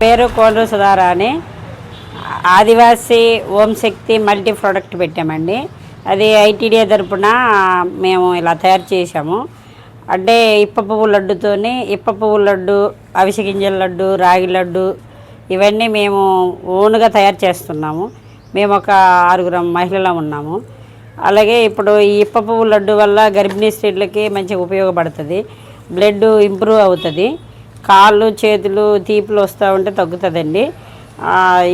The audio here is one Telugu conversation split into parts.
పేరు కోనరు సుధారా అని. ఆదివాసీ ఓం శక్తి మల్టీ ప్రోడక్ట్ పెట్టామండి. అది ఐటీడీఏ తరపున మేము ఇలా తయారు చేసాము అంటే ఇప్ప పువ్వు లడ్డుతోని ఇప్ప పువ్వు లడ్డు అవిసె గింజల లడ్డు రాగి లడ్డు ఇవన్నీ మేము ఓన్గా తయారు చేస్తున్నాము. మేము ఒక ఆరుగురం మహిళలు ఉన్నాము. అలాగే ఇప్పుడు ఈ ఇప్ప పువ్వు లడ్డు వల్ల గర్భిణీ స్త్రీలకి మంచిగా ఉపయోగపడుతుంది. బ్లడ్ ఇంప్రూవ్ అవుతుంది. కాళ్ళు చేతులు తీపులు వస్తూ ఉంటే తగ్గుతుందండి.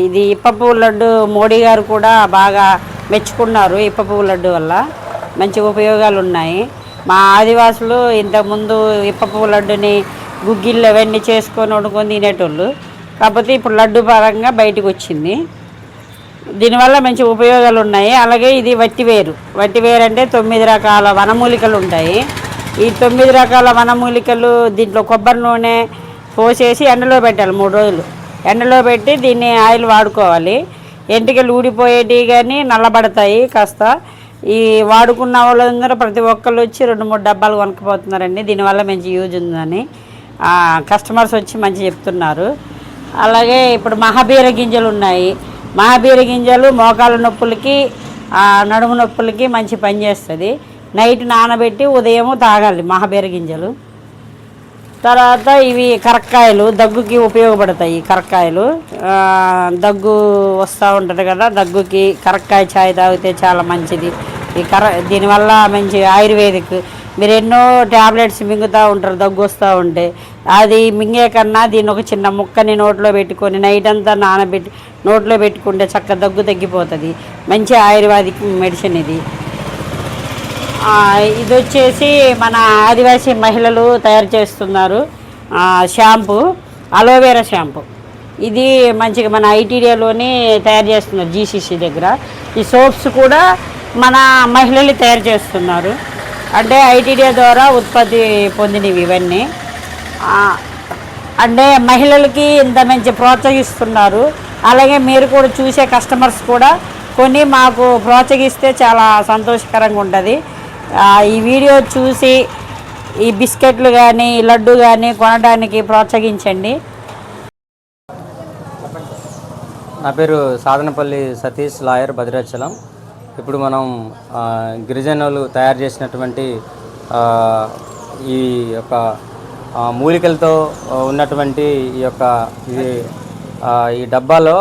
ఇది ఇప్ప పువ్వు లడ్డు మోడీ గారు కూడా బాగా మెచ్చుకున్నారు ఇప్ప పువ్వు లడ్డు వల్ల. మంచి ఉపయోగాలు ఉన్నాయి మా ఆదివాసులు ఇంతకుముందు ఇప్ప పువ్వు లడ్డుని గుగ్గిళ్ళు అవన్నీ చేసుకొని వండుకొని తినేటోళ్ళు. కాకపోతే ఇప్పుడు లడ్డు పరంగా బయటకు వచ్చింది. దీనివల్ల మంచి ఉపయోగాలు ఉన్నాయి అలాగే ఇది వట్టివేరు వట్టివేరు అంటే తొమ్మిది రకాల వనమూలికలు ఉంటాయి. ఈ తొమ్మిది రకాల వనమూలికలు దీంట్లో కొబ్బరి నూనె పోసేసి ఎండలో పెట్టాలి మూడు రోజులు. ఎండలో పెట్టి దీన్ని ఆయిల్ వాడుకోవాలి. ఎంటికలు ఊడిపోయేటివి కానీ నల్లబడతాయి కాస్త. ఈ వాడుకున్న వాళ్ళందరూ ప్రతి ఒక్కళ్ళు వచ్చి రెండు మూడు డబ్బాలు కొనుక్కపోతున్నారండి దీనివల్ల మంచి యూజ్ ఉందని. కస్టమర్స్ వచ్చి మంచి చెప్తున్నారు. అలాగే ఇప్పుడు మహాబీర గింజలు ఉన్నాయి. మహాబీర గింజలు మోకాల నొప్పులకి నడుము నొప్పులకి మంచి పని చేస్తుంది. నైట్ నానబెట్టి ఉదయం తాగాలి మహాబీర గింజలు. తర్వాత ఇవి కరక్కాయలు దగ్గుకి ఉపయోగపడతాయి కరక్కాయలు. దగ్గు వస్తూ ఉంటుంది కదా దగ్గుకి కరక్కాయ ఛాయ్ తాగితే చాలా మంచిది. ఈ కర దీనివల్ల మంచి ఆయుర్వేదిక్. మీరు ఎన్నో ట్యాబ్లెట్స్ మింగుతూ ఉంటారు దగ్గు వస్తూ ఉంటే. అది మింగే కన్నా దీన్ని ఒక చిన్న ముక్కని నోట్లో పెట్టుకొని నైట్ అంతా నానబెట్టి నోట్లో పెట్టుకుంటే చక్క దగ్గు తగ్గిపోతుంది. మంచి ఆయుర్వేదిక్ మెడిసిన్ ఇది. ఇది వచ్చేసి మన ఆదివాసీ మహిళలు తయారు చేస్తున్నారు. Shampoo aloe vera shampoo. ఇది మంచిగా మన ఐటీడియాలోనే తయారు చేస్తున్నారు జీసీసీ దగ్గర. ఈ సోప్స్ కూడా మన మహిళలు తయారు చేస్తున్నారు. అంటే ఐటీడియా ద్వారా ఉత్పత్తి పొందినవి ఇవన్నీ. అంటే మహిళలకి ఇంత మంచి ప్రోత్సహిస్తున్నారు. అలాగే మీరు కూడా చూసే కస్టమర్స్ కూడా కొన్ని మాకు ప్రోత్సహిస్తే చాలా సంతోషకరంగా ఉంటుంది. ఈ వీడియో చూసి ఈ బిస్కెట్లు కానీ లడ్డు కానీ కొనడానికి ప్రోత్సహించండి. నా పేరు సాధనపల్లి సతీష్ లాయర్ భద్రాచలం. ఇప్పుడు మనం గిరిజనులు తయారు చేసినటువంటి ఈ యొక్క మూలికలతో ఉన్నటువంటి ఈ యొక్క ఇది ఈ డబ్బాలో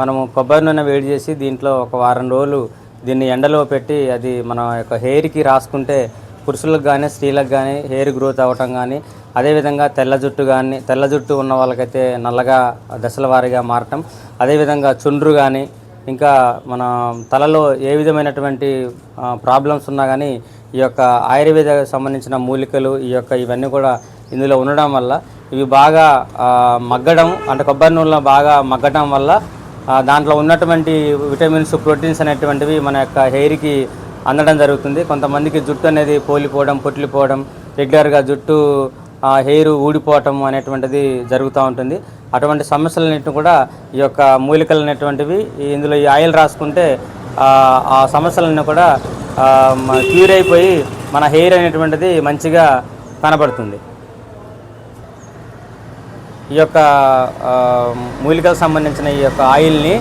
మనము కొబ్బరి నూనె వేడి చేసి దీంట్లో ఒక వారం రోజులు దీన్ని ఎండలో పెట్టి అది మన యొక్క హెయిర్కి రాసుకుంటే పురుషులకు కానీ స్త్రీలకు కానీ హెయిర్ గ్రోత్ అవ్వటం కానీ అదేవిధంగా తెల్ల జుట్టు కానీ తెల్ల జుట్టు ఉన్న వాళ్ళకైతే నల్లగా దశల వారీగా మారటం అదేవిధంగా చుండ్రు కానీ ఇంకా మన తలలో ఏ విధమైనటువంటి ప్రాబ్లమ్స్ ఉన్నా కానీ ఈ యొక్క ఆయుర్వేద సంబంధించిన మూలికలు ఈ యొక్క ఇవన్నీ కూడా ఇందులో ఉండడం వల్ల ఇవి బాగా మగ్గడం అంటే కొబ్బరి నూనెలో బాగా మగ్గడం వల్ల దాంట్లో ఉన్నటువంటి విటమిన్స్ ప్రోటీన్స్ అనేటువంటివి మన యొక్క హెయిర్కి అందడం జరుగుతుంది. కొంతమందికి జుట్టు అనేది పోలిపోవడం పొట్లిపోవడం రెగ్యులర్గా జుట్టు ఆ, హెయిర్ ఊడిపోవటం అనేటువంటిది జరుగుతూ ఉంటుంది. అటువంటి సమస్యలన్నింటిని కూడా ఈ యొక్క మూలికలు అనేటువంటివి ఇందులో ఈ ఆయిల్ రాసుకుంటే ఆ సమస్యలన్నీ కూడా క్యూర్ అయిపోయి మన హెయిర్ అనేటువంటిది మంచిగా కనబడుతుంది. ఈ యొక్క మూలికలకు సంబంధించిన ఈ యొక్క ఆయిల్ని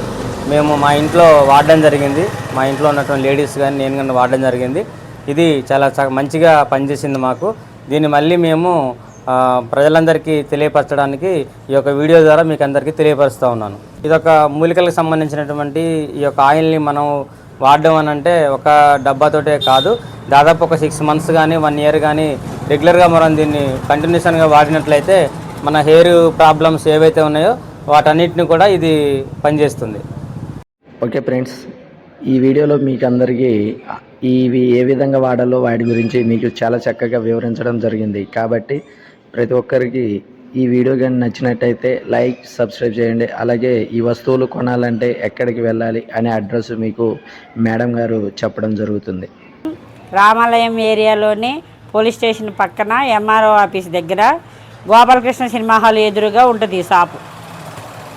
మేము మా ఇంట్లో వాడడం జరిగింది. మా ఇంట్లో ఉన్నటువంటి లేడీస్ కానీ నేను కానీ వాడడం జరిగింది. ఇది చాలా మంచిగా పనిచేసింది మాకు. దీన్ని మళ్ళీ మేము ప్రజలందరికీ తెలియపరచడానికి ఈ యొక్క వీడియో ద్వారా మీకు అందరికీ తెలియపరుస్తూ ఉన్నాను. ఇదొక మూలికలకు సంబంధించినటువంటి ఈ యొక్క ఆయిల్ని మనం వాడడం అని అంటే ఒక డబ్బాతోటే కాదు. దాదాపు ఒక సిక్స్ మంత్స్ కానీ వన్ ఇయర్ కానీ రెగ్యులర్గా మనం దీన్ని కంటిన్యూషన్గా వాడినట్లయితే మన హెయిర్ ప్రాబ్లమ్స్ ఏవైతే ఉన్నాయో వాటన్నిటిని కూడా ఇది పనిచేస్తుంది. ఓకే ఫ్రెండ్స్ ఈ వీడియోలో మీకు అందరికీ ఇవి ఏ విధంగా వాడాలో వాటి గురించి మీకు చాలా చక్కగా వివరించడం జరిగింది. కాబట్టి ప్రతి ఒక్కరికి ఈ వీడియో కానీ నచ్చినట్టయితే లైక్ సబ్స్క్రైబ్ చేయండి. అలాగే ఈ వస్తువులు కొనాలంటే ఎక్కడికి వెళ్ళాలి అనే అడ్రస్ మీకు మేడం గారు చెప్పడం జరుగుతుంది. రామాలయం ఏరియాలోని పోలీస్ స్టేషన్ పక్కన ఎంఆర్ఓ ఆఫీస్ దగ్గర గోపాలకృష్ణ సినిమా హాల్ ఎదురుగా ఉంటుంది ఈ షాపు.